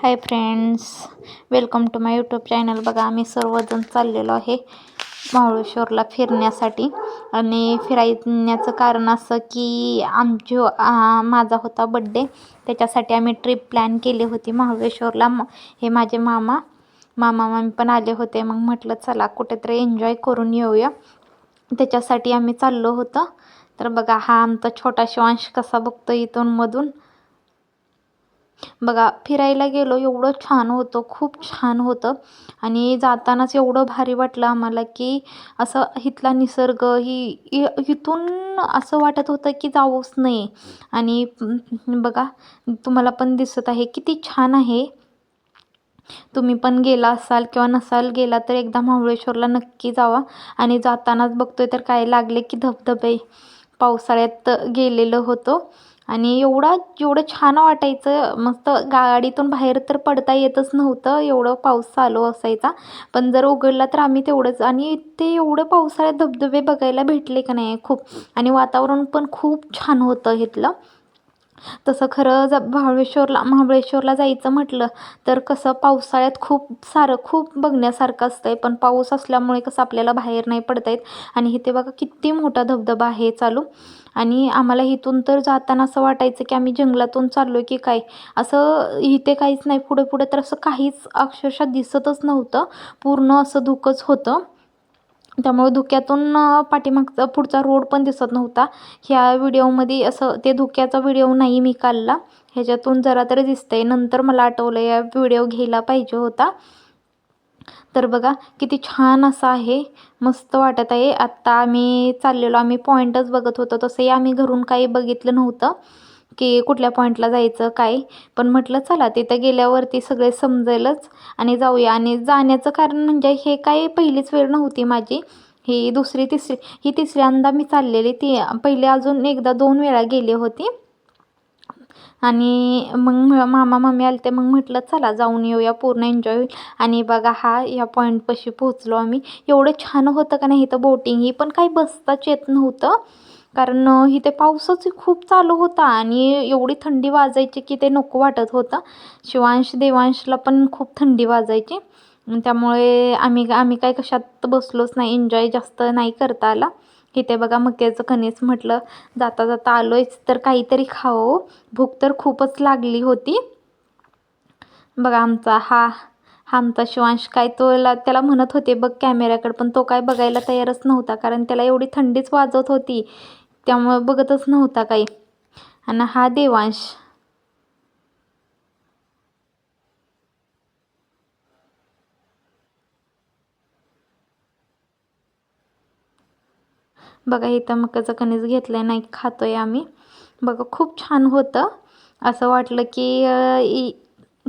Hi friends welcome to my YouTube channel. बघा आम्ही सर्वजण चाललेलो आहे महाबळेश्वरला फिरण्यासाठी. आणि फिरायण्याचं कारण असं की आमची माझा होता बड्डे त्याच्यासाठी आम्ही ट्रिप प्लॅन केली होती महाबळेश्वरला हे माझे मामा मामा मामी पण आले होते. मग म्हटलं चला कुठेतरी एन्जॉय करून येऊया. त्याच्यासाठी आम्ही चाललो होतं. तर बघा हा आमचा छोटा शिवांश कसा बघतो इथून मधून. बघा फिरायला गेलो एवढं छान होतं खूप छान होतं. आणि जातानाच एवढं भारी वाटलं आम्हाला की असं इथला निसर्ग ही इथून असं वाटत होतं की जाऊच नाही आणि बघा तुम्हाला पण दिसत आहे किती छान आहे. तुम्ही पण गेला असाल किंवा नसाल गेला तर एकदा महाबळेश्वरला नक्की जावा. आणि जातानाच बघतोय तर काय लागले की धबधबे. पावसाळ्यात गेलेलो होतो. आणि एवढा एवढं छान वाटायचं. मस्त गाडीतून बाहेर तर पडता येतच नव्हतं. एवढं पाऊस चालू असायचा. पण जर उघडला तर आम्ही तेवढंच. आणि ते एवढं पावसाळ्यात धबधबे बघायला भेटले का नाही खूप. आणि वातावरण पण खूप छान होतं इथलं. तसं खरं ज महाबळेश्वरला महाबळेश्वरला जायचं म्हटलं तर कसं पावसाळ्यात खूप सारं खूप बघण्यासारखं असतं आहे पण पाऊस असल्यामुळे कसं आपल्याला बाहेर नाही पडता येत आणि इथे बघा किती मोठा धबधबा आहे चालू. आणि आम्हाला इथून तर जाताना असं वाटायचं की आम्ही जंगलातून चाललो की काय? असं इथे काहीच नाही. पुढे पुढे तर असं काहीच अक्षरशः दिसतच नव्हतं. पूर्ण असं धुकंच होतं. त्यामुळे धुक्यातून पाठीमागचा पुढचा रोड पण दिसत नव्हता. ह्या व्हिडिओमध्ये असं ते धुक्याचा व्हिडिओ नाही मी काढला. ह्याच्यातून जरा तरी दिसतंय. नंतर मला आठवलं या व्हिडिओ घ्यायला पाहिजे होता. तर बघा किती छान असं आहे. मस्त वाटत आहे. आत्ता आम्ही चाललेलो. आम्ही पॉईंटच बघत होतो. तसंही आम्ही घरून काही बघितलं नव्हतं. की कुठल्या पॉईंटला जायचं काय? पण म्हटलं चला तिथं गेल्यावरती सगळे समजेलच आणि जाऊया. आणि जाण्याचं कारण म्हणजे हे काय पहिलीच वेळ नव्हती माझी. ही दुसरी तिसरी ही तिसऱ्यांदा मी चाललेली. ती पहिले अजून एकदा दोन वेळा गेली होती. आणि मग मामा मामी आले ते मग म्हटलं चला जाऊन येऊया. पूर्ण एन्जॉय होईल. आणि बघा हा या पॉईंटपाशी पोहोचलो आम्ही. एवढं छान होतं का नाही? इथं बोटिंग ही पण काही बसताच येत नव्हतं. कारण इथे पाऊसच खूप चालू होता आणि एवढी थंडी वाजायची की ते नको वाटत होतं. शिवांश देवांशला पण खूप थंडी वाजायची. त्यामुळे आम्ही आम्ही काय कशात बसलोच नाही एन्जॉय जास्त नाही करता आला. इथे बघा मक्याचं कणीस म्हटलं जाता जाता आलोयच तर काहीतरी खाओ हो. भूक तर खूपच लागली होती. बघा आमचा हा हा आमचा शिवांश काय तोला त्याला म्हणत होते बघ कॅमेऱ्याकडे पण तो काय बघायला तयारच नव्हता कारण त्याला एवढी थंडीच वाजत होती. त्यामुळे बघतच नव्हता काही. आणि हा देवांश. बघा इथं मकाचं कणीस घेतलं आहे नाही खातोय आम्ही. बघा खूप छान होतं. असं वाटलं की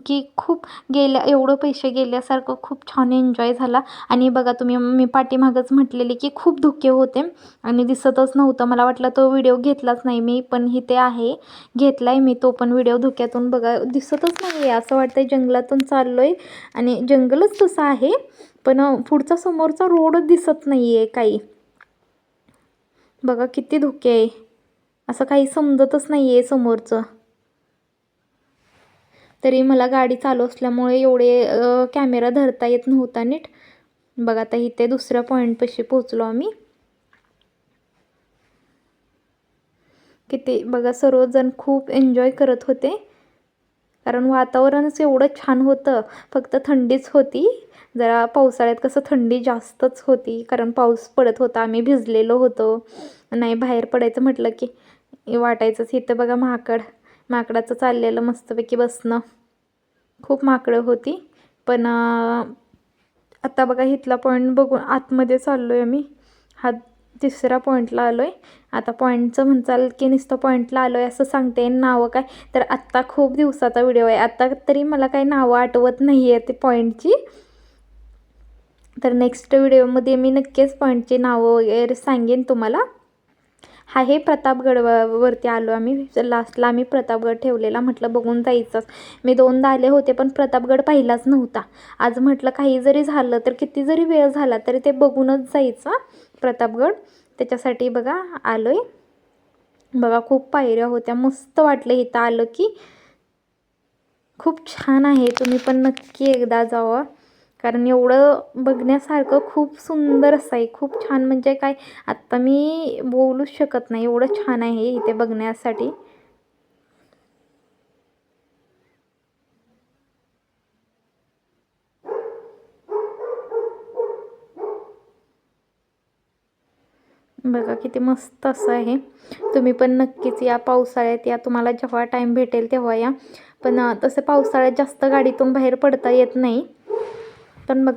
की खूप गेल्या एवढं पैसे गेल्यासारखं खूप छान एन्जॉय झाला. आणि बघा तुम्ही मी पाठीमागंच म्हटलेली की खूप धुके होते आणि दिसतच नव्हतं. मला वाटलं तो व्हिडिओ घेतलाच नाही. मी पण इथे आहे घेतला आहे मी तो पण व्हिडिओ धुक्यातून बघा दिसतच नाही आहे असं वाटतंय जंगलातून चाललो आहे आणि जंगलच तसं आहे पण पुढचा समोरचा रोडच दिसत नाही आहे काही. बघा किती धुके आहे. असं काही समजतच नाही आहे समोरचं. तरी मला गाडी चालू असल्यामुळे एवढे कॅमेरा धरता येत नव्हता नीट. बघा आता इथे दुसऱ्या पॉईंटपाशी पोचलो आम्ही. किती बघा सर्वजण खूप एन्जॉय करत होते. कारण वातावरणच एवढं छान होतं. फक्त थंडीच होती. जरा पावसाळ्यात कसं थंडी जास्तच होती. कारण पाऊस पडत होता. आम्ही भिजलेलो होतो. नाही बाहेर पडायचं म्हटलं की वाटायचंच. इथं बघा महाकड. माकडाचं चाललेलं मस्तपैकी बसणं. खूप माकडं होती. पण आता बघा इथला पॉईंट बघून आतमध्ये चाललो आहे आम्ही. हा तिसऱ्या पॉईंटला आलो आहे आता पॉईंटचं म्हणचाल की नुसतं पॉईंटला आलो आहे असं सांगते. नावं काय? तर आत्ता खूप दिवसाचा व्हिडिओ आहे. आता तरी मला काही नावं आठवत नाही आहे ते पॉईंटची तर नेक्स्ट व्हिडिओमध्ये मी नक्कीच पॉईंटची नावं वगैरे सांगेन तुम्हाला. हा हे प्रतापगड वरती आलो आम्ही. लास्टला आम्ही प्रतापगड ठेवलेला म्हटलं बघून जायचंच. मी दोनदा आले होते पण प्रतापगड पाहिलाच नव्हता. आज म्हटलं काही जरी झालं तर किती जरी वेळ झाला तरी ते बघूनच जायचं प्रतापगड. त्याच्यासाठी बघा आलो आहे बघा खूप पायऱ्या होत्या. मस्त वाटलं इथं आलं की. खूप छान आहे. तुम्ही पण नक्की एकदा जावा. कारण एवढं बघण्यासारखं खूप सुंदर असं आहे. खूप छान म्हणजे काय आत्ता मी बोलूच शकत नाही. एवढं छान आहे इथे बघण्यासाठी. बघा किती मस्त असं आहे. तुम्ही पण नक्कीच या पावसाळ्यात या. तुम्हाला जेव्हा टाईम भेटेल तेव्हा या. पण तसं पावसाळ्यात जास्त गाडीतून बाहेर पडता येत नाही. पण बघा